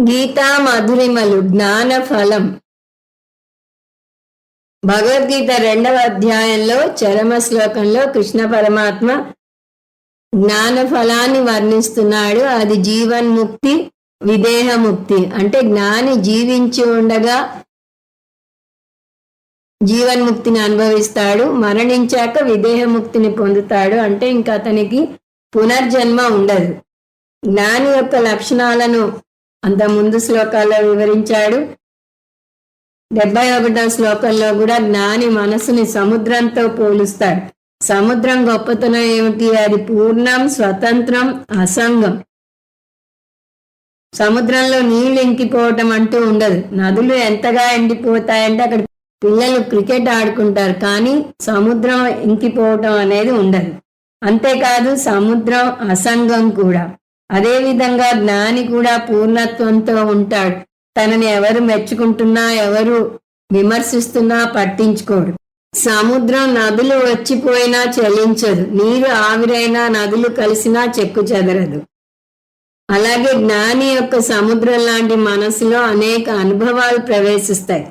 గీతా మధురిమలు జ్ఞాన ఫలం. భగవద్గీత రెండవ అధ్యాయంలో చరమ శ్లోకంలో కృష్ణ పరమాత్మ జ్ఞాన ఫలాన్ని వర్ణిస్తున్నాడు. అది జీవన్ముక్తి విదేహముక్తి. అంటే జ్ఞాని జీవించి ఉండగా జీవన్ముక్తిని అనుభవిస్తాడు. మరణించాక విదేహముక్తిని పొందుతాడు. అంటే ఇంకా అతనికి పునర్జన్మ ఉండదు. జ్ఞాని యొక్క లక్షణాలను అంత ముందు శ్లోకాల్లో వివరించాడు. డెబ్బై ఒకటో శ్లోకంలో కూడా జ్ఞాని మనసుని సముద్రంతో పోలుస్తాడు. సముద్రం గొప్పతనం ఏమిటి? అది పూర్ణం స్వతంత్రం అసంగం. సముద్రంలో నీళ్ళు ఇంకిపోవటం అంటూ ఉండదు. నదులు ఎంతగా ఎండిపోతాయంటే అక్కడ పిల్లలు క్రికెట్ ఆడుకుంటారు. కానీ సముద్రం ఇంకిపోవటం అనేది ఉండదు. అంతేకాదు సముద్రం అసంగం కూడా. అదేవిధంగా జ్ఞాని కూడా పూర్ణత్వంతో ఉంటాడు. తనని ఎవరు మెచ్చుకుంటున్నా ఎవరు విమర్శిస్తున్నా పట్టించుకోడు. సముద్రం నదులు వచ్చిపోయినా చెలించదు. నీరు ఆవిరైనా నదులు కలిసినా చెక్కు చెదరదు. అలాగే జ్ఞాని యొక్క సముద్రం లాంటి మనసులో అనేక అనుభవాలు ప్రవేశిస్తాయి.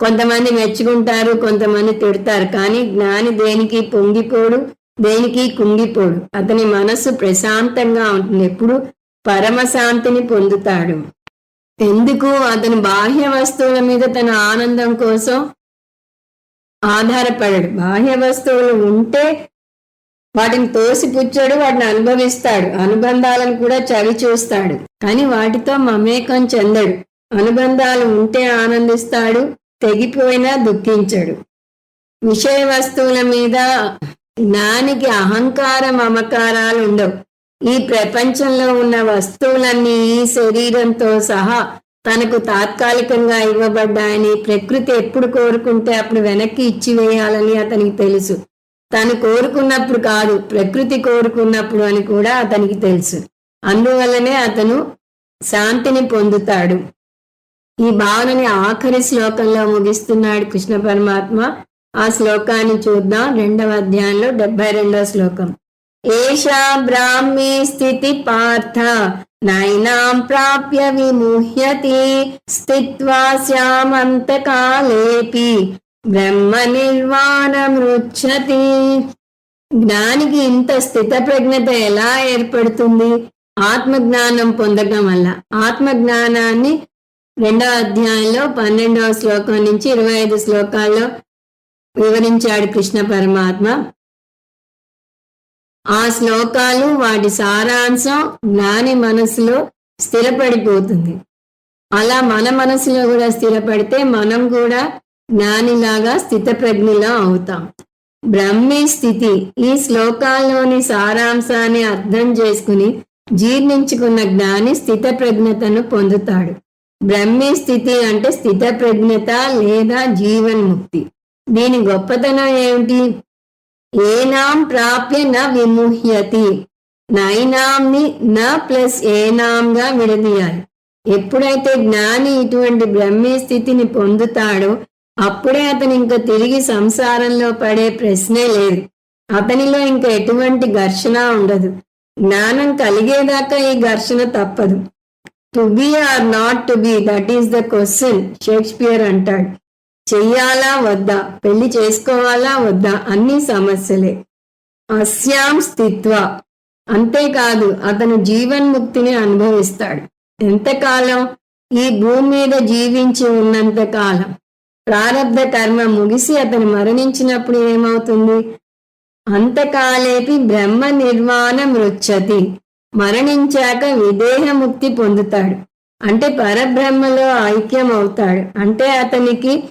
కొంతమంది మెచ్చుకుంటారు కొంతమంది తిడతారు. కానీ జ్ఞాని దేనికి పొంగిపోడు? దేనికి కుంగిపోడు. అతని మనస్సు ప్రశాంతంగా ఉంటుంది. ఎప్పుడు పరమశాంతిని పొందుతాడు. ఎందుకు? అతను బాహ్య వస్తువుల మీద తన ఆనందం కోసం ఆధారపడడు. బాహ్య వస్తువులు ఉంటే వాటిని తోసిపుచ్చాడు వాటిని అనుభవిస్తాడు. అనుబంధాలను కూడా చవి చూస్తాడు. కానీ వాటితో మమేకం చెందడు. అనుబంధాలు ఉంటే ఆనందిస్తాడు తెగిపోయినా దుఃఖించడు. విషయ వస్తువుల మీద జ్ఞానికి అహంకార మమకారాలు ఉండవు. ఈ ప్రపంచంలో ఉన్న వస్తువులన్నీ ఈ శరీరంతో సహా తనకు తాత్కాలికంగా ఇవ్వబడ్డాయని ప్రకృతి ఎప్పుడు కోరుకుంటే అప్పుడు వెనక్కి ఇచ్చివేయాలని అతనికి తెలుసు. తను కోరుకున్నప్పుడు కాదు ప్రకృతి కోరుకున్నప్పుడు అని కూడా అతనికి తెలుసు. అందువల్లనే అతను శాంతిని పొందుతాడు. ఈ భావనని ఆఖరి శ్లోకంలో ముగిస్తున్నాడు కృష్ణ పరమాత్మ. ఆ శ్లోకాన్ని చూద్దాం. రెండవ అధ్యాయంలో డెబ్బై రెండవ శ్లోకం. ఏషా బ్రాహ్మీ స్థితి పార్థ నైనాం ప్రాప్య విముహ్యతి స్థిత్వా శ్యామంతకాలేపి బ్రహ్మ నిర్వాణమృచ్చతి జ్ఞానికి ఇంత స్థితప్రజ్ఞత ఎలా ఏర్పడుతుంది? ఆత్మజ్ఞానం పొందడం వల్ల. ఆత్మజ్ఞానాన్ని రెండవ అధ్యాయంలో పన్నెండవ శ్లోకం నుంచి ఇరవై ఐదు శ్లోకాల్లో వివరించాడు కృష్ణ పరమాత్మ. ఆ శ్లోకాలు వాటి సారాంశం జ్ఞాని మనసులో స్థిరపడిపోతుంది. అలా మన మనసులో కూడా స్థిరపడితే మనం కూడా జ్ఞానిలాగా స్థితప్రజ్ఞలా అవుతాం. బ్రహ్మీ స్థితి ఈ శ్లోకాల్లోని సారాంశాన్ని అర్థం చేసుకుని జీర్ణించుకున్న జ్ఞాని స్థితప్రజ్ఞతను పొందుతాడు. బ్రహ్మీ స్థితి అంటే స్థితప్రజ్ఞత లేదా జీవన్ముక్తి. దీని గొప్పతనం ఏమిటి? ఏనాం ప్రాప్య న విముహ్యతి. నైనాంని న ప్లస్ ఏనాంగా విడదీయాలి. ఎప్పుడైతే జ్ఞాని ఇటువంటి బ్రహ్మీ స్థితిని పొందుతాడో అప్పుడే అతను ఇంకా తిరిగి సంసారంలో పడే ప్రశ్నే లేదు. అతనిలో ఇంకా ఎటువంటి ఘర్షణ ఉండదు. జ్ఞానం కలిగేదాకా ఈ ఘర్షణ తప్పదు. To be or not to be that is the question Shakespeare అంటాడు. చెయ్యాలా వద్దా? పెళ్ళి చేసుకోవాలా వద్దా? అన్ని సమస్యలే. అస్యాం స్థిత్వ. అంతేకాదు అతను జీవన్ముక్తిని అనుభవిస్తాడు. ఎంతకాలం? ఈ భూమి మీద జీవించి ఉన్నంత కాలం ప్రారంధ కర్మ ముగిసి అతను మరణించినప్పుడు ఏమవుతుంది? అంతకాలేపి బ్రహ్మ నిర్వాణం రుచ్చతి. మరణించాక విదేహముక్తి పొందుతాడు. అంటే పరబ్రహ్మలో ఐక్యం అవుతాడు అంటే అతనికి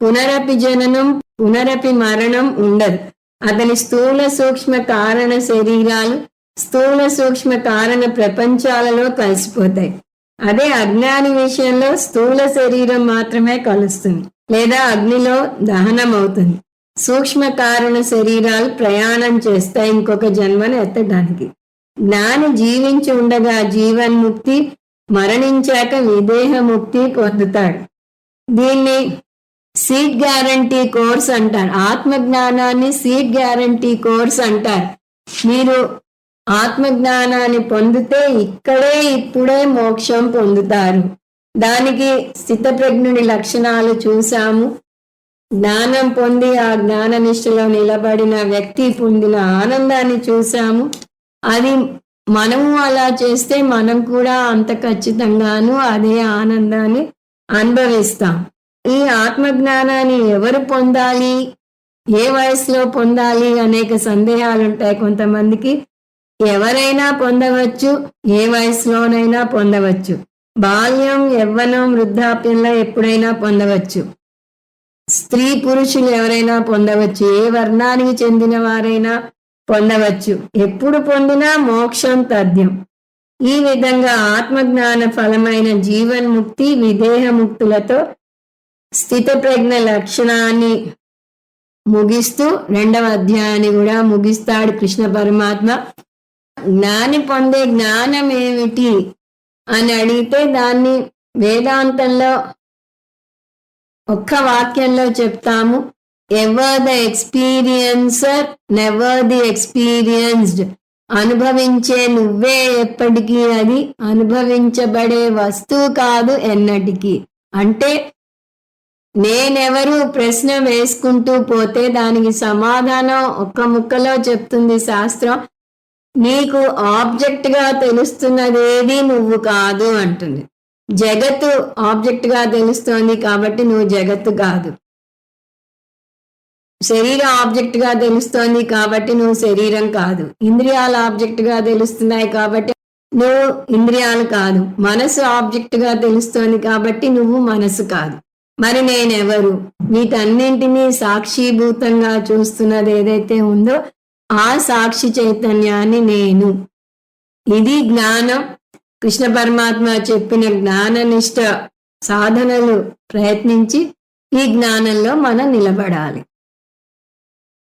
పునరపి జననం పునరపి మరణం ఉండదు. అతని స్థూల సూక్ష్మ కారణ శరీరాలు స్థూల సూక్ష్మ కారణ ప్రపంచాలలో కలిసిపోతాయి. అదే అజ్ఞాని విషయంలో స్థూల శరీరం మాత్రమే కలుస్తుంది లేదా అగ్నిలో దహనం అవుతుంది సూక్ష్మ కారణ శరీరాలు ప్రయాణం చేస్తాయి ఇంకొక జన్మను ఎత్తడానికి. జ్ఞాని జీవించి ఉండగా జీవన్ముక్తి మరణించాక విదేహముక్తి పొందుతాడు. దీన్ని సీట్ గ్యారంటీ కోర్స్ అంటారు. ఆత్మ జ్ఞానాన్ని సీట్ గ్యారంటీ కోర్స్ అంటారు. మీరు ఆత్మజ్ఞానాన్ని పొందితే ఇక్కడే ఇప్పుడే మోక్షం పొందుతారు. దానికి స్థితప్రజ్ఞుని లక్షణాలు చూశాము. జ్ఞానం పొంది ఆ జ్ఞాన నిష్ఠలో నిలబడిన వ్యక్తి పొందిన ఆనందాన్ని చూశాము. అది మనము అలా చేస్తే మనం కూడా అంత ఖచ్చితంగాను అదే ఆనందాన్ని అనుభవిస్తాం. ఈ ఆత్మజ్ఞానాన్ని ఎవరు పొందాలి? ఏ వయసులో పొందాలి అనేక సందేహాలు ఉంటాయి కొంతమందికి. ఎవరైనా పొందవచ్చు ఏ వయసులోనైనా పొందవచ్చు. బాల్యం యవ్వనం వృద్ధాప్యంలో ఎప్పుడైనా పొందవచ్చు. స్త్రీ పురుషులు ఎవరైనా పొందవచ్చు ఏ వర్ణానికి చెందిన వారైనా పొందవచ్చు. ఎప్పుడు పొందినా మోక్షం తథ్యం. ఈ విధంగా ఆత్మజ్ఞాన ఫలమైన జీవన్ముక్తి విదేహముక్తులతో స్థితప్రజ్ఞ లక్షణాన్ని ముగిస్తూ రెండవ అధ్యాయాన్ని కూడా ముగిస్తాడు కృష్ణ పరమాత్మ. జ్ఞాని పొందే జ్ఞానం ఏమిటి అని అడిగితే దాన్ని వేదాంతంలో ఒక్క వాక్యంలో చెప్తాము. Ever the experiencer never the experienced అనుభవించే నువ్వే ఎప్పటికీ అది. అనుభవించబడే వస్తువు కాదు ఎన్నటికీ. అంటే నేనెవరు ప్రశ్న వేసుకుంటూ పోతే దానికి సమాధానం ఒక్క ముక్కలో చెప్తుంది శాస్త్రం. నీకు ఆబ్జెక్ట్గా తెలుస్తున్నదేది నువ్వు కాదు అంటుంది. జగత్తు ఆబ్జెక్ట్గా తెలుస్తోంది కాబట్టి నువ్వు జగత్తు కాదు. శరీర ఆబ్జెక్ట్గా తెలుస్తోంది కాబట్టి నువ్వు శరీరం కాదు. ఇంద్రియాలు ఆబ్జెక్ట్గా తెలుస్తున్నాయి కాబట్టి నువ్వు ఇంద్రియాలు కాదు. మనసు ఆబ్జెక్ట్గా తెలుస్తోంది కాబట్టి నువ్వు మనసు కాదు. మరి నేనెవరు? వీటన్నింటినీ సాక్షిభూతంగా చూస్తున్నది ఏదైతే ఉందో ఆ సాక్షి చైతన్యాన్ని నేను. ఇది జ్ఞానం. కృష్ణ పరమాత్మ చెప్పిన జ్ఞాననిష్ట సాధనలు ప్రయత్నించి ఈ జ్ఞానంలో మనం నిలబడాలి.